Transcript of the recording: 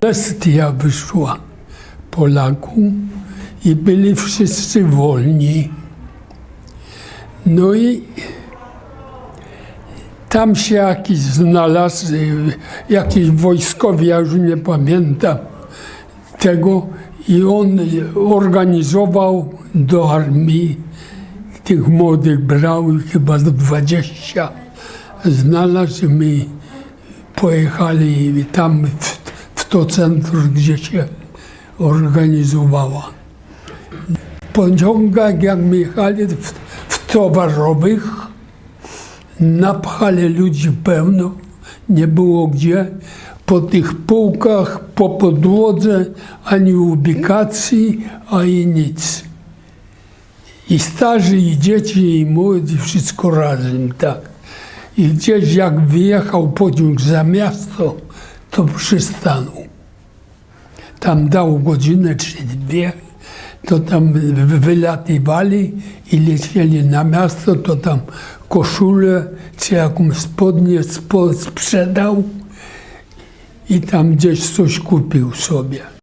bestia wyszła Polaku i byli wszyscy wolni. No i tam się jakiś znalazł, jakiś wojskowy, ja już nie pamiętam tego, i on organizował do armii tych młodych brał chyba z 20. Znalazł i my pojechali tam w, to centrum, gdzie się organizowała. W pociągach, jak jechali w, w towarowych, napchali ludzi pełno, nie było gdzie. Po tych półkach, po podłodze, ani ubikacji, ani nic. I starzy, i dzieci, i młodzi, wszystko razem, tak. I gdzieś jak wyjechał pociąg za miasto, to przystanął. Tam dał godzinę czy dwie, to tam wy- wylatywali i lecieli na miasto, to tam koszulę czy jakąś spodnię spo- sprzedał i tam gdzieś coś kupił sobie.